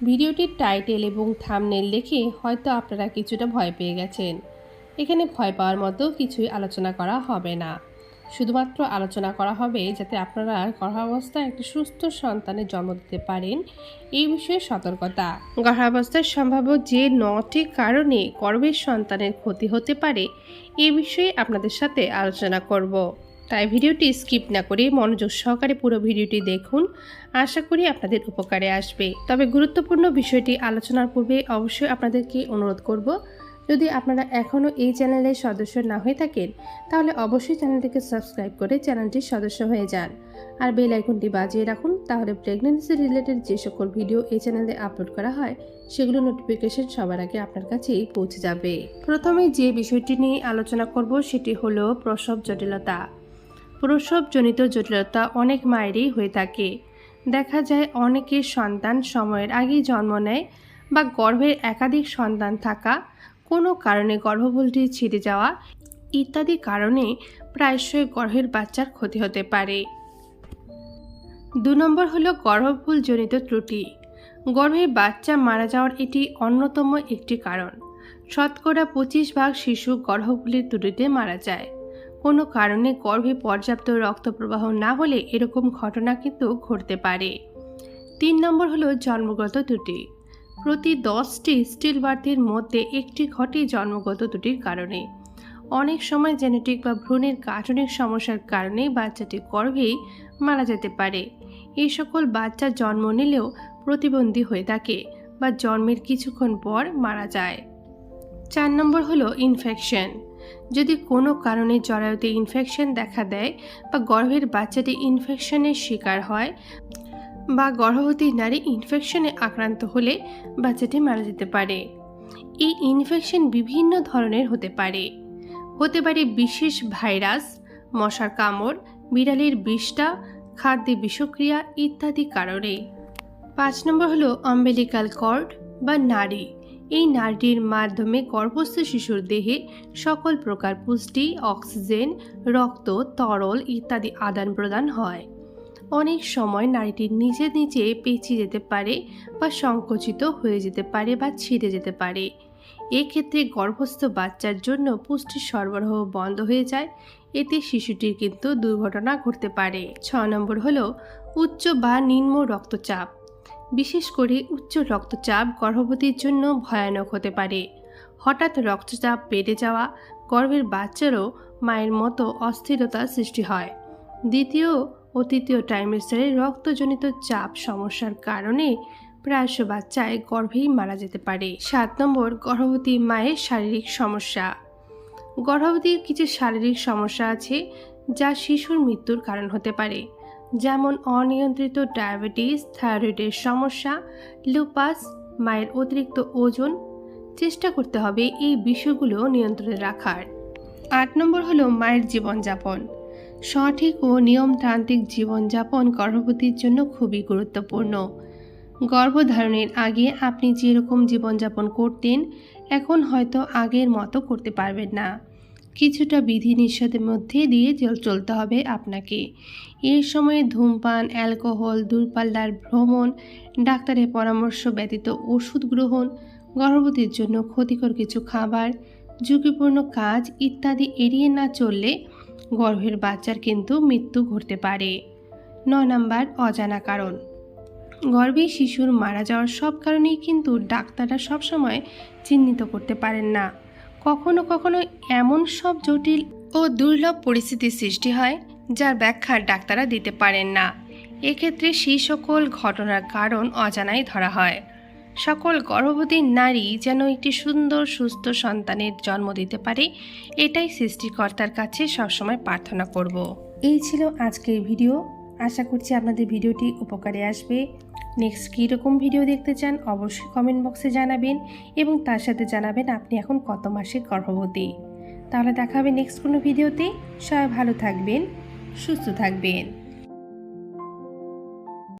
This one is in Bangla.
ভিডিওটির টাইটেল এবং থামনেল দেখে হয়তো আপনারা কিছুটা ভয় পেয়ে গেছেন। এখানে ভয় পাওয়ার মতো কিছুই আলোচনা করা হবে না। শুধুমাত্র আলোচনা করা হবে যাতে আপনারা গর্ভাবস্থায় একটি সুস্থ সন্তানের জন্ম দিতে পারেন এই বিষয়ে সতর্কতা। গর্ভাবস্থায় সম্ভাব্য যে নটি কারণে গর্ভের সন্তানের ক্ষতি হতে পারে এই বিষয়ে আপনাদের সাথে আলোচনা করব। তাই ভিডিওটি স্কিপ না করে মনোযোগ সহকারে পুরো ভিডিওটি দেখুন। আশা করি আপনাদের উপকারে আসবে। তবে গুরুত্বপূর্ণ বিষয়টি আলোচনার পূর্বে অবশ্যই আপনাদেরকে অনুরোধ করব, যদি আপনারা এখনও এই চ্যানেলের সদস্য না হয়ে থাকেন, তাহলে অবশ্যই চ্যানেলটিকে সাবস্ক্রাইব করে চ্যানেলটির সদস্য হয়ে যান। আর বেল আইকনটি বাজিয়ে রাখুন, তাহলে প্রেগনেন্সি রিলেটেড যে সকল ভিডিও এই চ্যানেলে আপলোড করা হয়, সেগুলো নোটিফিকেশন সবার আগে আপনার কাছেই পৌঁছে যাবে। প্রথমে যে বিষয়টি নিয়ে আলোচনা করব, সেটি হলো প্রসব জটিলতা। প্রসবজনিত জটিলতা অনেক মায়েরই হয়ে থাকে। দেখা যায় অনেকের সন্তান সময়ের আগেই জন্ম নেয় বা গর্ভের একাধিক সন্তান থাকা, কোনো কারণে গর্ভবলটি ছিঁড়ে যাওয়া ইত্যাদি কারণে প্রায়শই গর্ভের বাচ্চার ক্ষতি হতে পারে। দু নম্বর হলো গর্ভফুলজনিত ত্রুটি। গর্ভের বাচ্চা মারা যাওয়ার এটি অন্যতম একটি কারণ। শতকরা পঁচিশ ভাগ শিশু গর্ভফুলের ত্রুটিতে মারা যায়। কোনো কারণে গর্ভে পর্যাপ্ত রক্ত প্রবাহ না হলে এরকম ঘটনা কিন্তু ঘটতে পারে। তিন নম্বর হলো জন্মগত ত্রুটি। প্রতি দশটি স্টিল বার্থের মধ্যে একটি ঘটে জন্মগত ত্রুটির কারণে। অনেক সময় জেনেটিক বা ভ্রূণের গাঠনিক সমস্যার কারণে বাচ্চাটি গর্ভেই মারা যেতে পারে। এই সকল বাচ্চা জন্ম নিলেও প্রতিবন্ধী হয়ে থাকে বা জন্মের কিছুক্ষণ পর মারা যায়। চার নম্বর হলো ইনফেকশন যদি কোনো কারণে জরায়ুতে ইনফেকশন দেখা দেয় বা গর্ভের বাচ্চাটি ইনফেকশনের শিকার হয় বা গর্ভবতী নারী ইনফেকশনে আক্রান্ত হলে বাচ্চাটি মারা যেতে পারে। এই ইনফেকশন বিভিন্ন ধরনের হতে পারে। হতে পারে বিশেষ ভাইরাস, মশার কামড়, বিড়ালের বিষ্ঠা, খাদ্যে বিষক্রিয়া ইত্যাদি কারণে। পাঁচ নম্বর হলো অম্বেলিকাল কর্ড বা নাড়ি। এই নাড়ির মাধ্যমে গর্ভস্থ শিশুর দেহে সকল প্রকার পুষ্টি, অক্সিজেন, রক্ত, তরল ইত্যাদি আদান প্রদান হয়। অনেক সময় নারীটি নিজে নিজে পেঁচিয়ে যেতে পারে বা সংকুচিত হয়ে যেতে পারে বা ছিঁড়ে যেতে পারে। এক্ষেত্রে গর্ভস্থ বাচ্চার জন্য পুষ্টি সরবরাহ বন্ধ হয়ে যায়। এতে শিশুটির কিন্তু দুর্ঘটনা ঘটতে পারে। ছ নম্বর হলো উচ্চ বা নিম্ন রক্তচাপ। বিশেষ করে উচ্চ রক্তচাপ গর্ভবতীর জন্য ভয়ানক হতে পারে। হঠাৎ রক্তচাপ বেড়ে যাওয়া গর্ভের বাচ্চারও মায়ের মতো অস্থিরতা সৃষ্টি হয়। দ্বিতীয় ও তৃতীয় ট্রাইমেস্টারে রক্তজনিত চাপ সমস্যার কারণে প্রায়শ বাচ্চায় গর্ভেই মারা যেতে পারে। সাত নম্বর, গর্ভবতী মায়ের শারীরিক সমস্যা। গর্ভবতীর কিছু শারীরিক সমস্যা আছে যা শিশুর মৃত্যুর কারণ হতে পারে। যেমন অনিয়ন্ত্রিত ডায়াবেটিস, থাইরয়েডের সমস্যা লুপাস মায়ের অতিরিক্ত ওজন। চেষ্টা করতে হবে এই বিষয়গুলো নিয়ন্ত্রণে রাখার। আট নম্বর হলো মায়ের জীবনযাপন। সঠিক ও নিয়মতান্ত্রিক জীবনযাপন গর্ভবতীর জন্য খুবই গুরুত্বপূর্ণ। গর্ভধারণের আগে আপনি যেরকম জীবনযাপন করতেন, এখন হয়তো আগের মতো করতে পারবেন না। কিছুটা বিধি নিষেধের মধ্যে দিয়ে চল- চলতে হবে আপনাকে। এই সময়ে ধূমপান, অ্যালকোহল, দূরপাল্লার ভ্রমণ, ডাক্তারের পরামর্শ ব্যতীত ওষুধ গ্রহণ, গর্ভবতীর জন্য ক্ষতিকর কিছু খাবার, ঝুঁকিপূর্ণ কাজ ইত্যাদি এড়িয়ে না চললে গর্ভের বাচ্চার কিন্তু মৃত্যু ঘটতে পারে। ন নাম্বার, অজানা কারণ। গর্ভে শিশুর মারা যাওয়ার সব কারণেই কিন্তু ডাক্তাররা সবসময় চিহ্নিত করতে পারেন না। কখনো কখনো এমন সব জটিল ও দুর্লভ পরিস্থিতির সৃষ্টি হয়, যার ব্যাখ্যা ডাক্তাররা দিতে পারেন না। এক্ষেত্রে সেই সকল ঘটনার কারণ অজানাই ধরা হয়। সকল গর্ভবতী নারী যেন একটি সুন্দর, সুস্থ সন্তানের জন্ম দিতে পারে, এটাই সৃষ্টিকর্তার কাছে সবসময় প্রার্থনা করব। এই ছিল আজকের ভিডিও। আশা করছি আপনাদের ভিডিওটি উপকারে আসবে। নেক্সট কীরকম ভিডিও দেখতে চান অবশ্যই কমেন্ট বক্সে জানাবেন এবং তার সাথে জানাবেন আপনি এখন কত মাসের গর্ভবতী। তাহলে দেখা হবে নেক্সট কোনো ভিডিওতে। সবাই ভালো থাকবেন, সুস্থ থাকবেন।